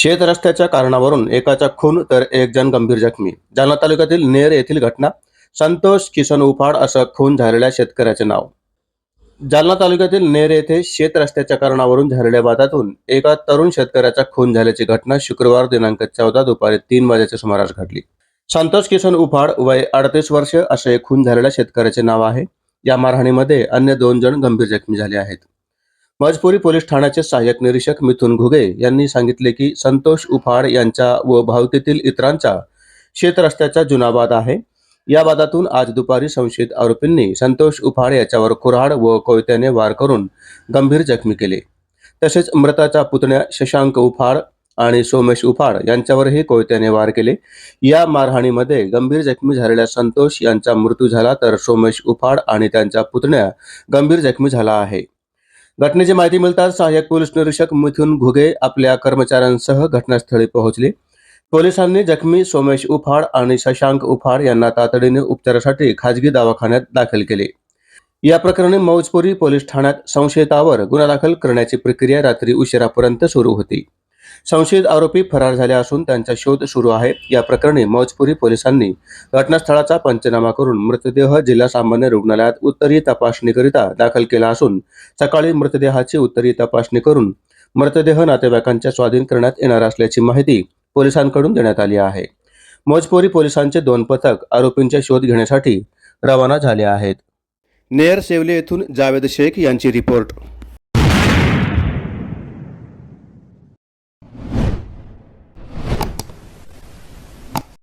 शेत रस्त्याच्या कारणावरून एकाचा खून तर एक जण गंभीर जखमी. जालना तालुक्यातील नेर येथील घटना संतोष किसन उफाड असं खून झालेल्या शेतकऱ्याचे नाव. जालना तालुक्यातील नेर येथे शेत रस्त्याच्या कारणावरून झालेल्या वादातून एका तरुण शेतकऱ्याचा खून झाल्याची घटना शुक्रवार दिनांक चौदा दुपारी तीन वाजेच्या सुमारास घडली. संतोष किसन उफाड वय अडतीस वर्ष असे खून झालेल्या शेतकऱ्याचे नाव आहे. या मारहाणीमध्ये अन्य दोन जण गंभीर जखमी झाले आहेत. मजपुरी पोलीस ठाण्याचे सहाय्यक निरीक्षक मिथुन घुगे यांनी सांगितले की संतोष उफाड यांच्या व भावकीतील इतरांचा शेत रस्त्याचा जुना वाद आहे. या वादातून आज दुपारी संशयित आरोपींनी संतोष उफाड याच्यावर कुऱ्हाड व कोयत्याने वार करून गंभीर जखमी केले. तसेच मृताच्या पुतण्या शशांक उफाड आणि सोमेश उफाड यांच्यावरही कोयत्याने वार केले. या मारहाणीमध्ये गंभीर जखमी झालेल्या संतोष यांचा मृत्यू झाला तर सोमेश उफाड आणि त्यांच्या पुतण्या गंभीर जखमी झाला आहे. घटनेची माहिती मिळताच सहाय्यक पोलीस निरीक्षक मिथुन घुगे आपल्या कर्मचाऱ्यांसह घटनास्थळी पोहोचले. पोलिसांनी जखमी सोमेश उफाड आणि शशांक उफाड यांना तातडीने उपचारासाठी खाजगी दवाखान्यात दाखल केले. या प्रकरणी मौजपुरी पोलीस ठाण्यात संशयितावर गुन्हा दाखल करण्याची प्रक्रिया रात्री उशिरापर्यंत सुरू होती. संशयित आरोपी फरार झाले असून त्यांचा शोध सुरू आहे. या प्रकरणी मौजपुरी पोलिसांनी घटनास्थळाचा पंचनामा करून मृतदेह जिल्हा सामान्य रुग्णालयात उत्तरीय तपासणीकरिता दाखल केला असून सकाळी मृतदेहाची उत्तरीय तपासणी करून मृतदेह नातेवाईकांच्या स्वाधीन करण्यात येणार असल्याची माहिती पोलिसांकडून देण्यात आली आहे. मोजपोरी पोलिसांचे दोन पथक आरोपींचे शोध घेण्यासाठी रवाना झाले आहेत. नेर सेवले येथून जावेद शेख यांची रिपोर्ट.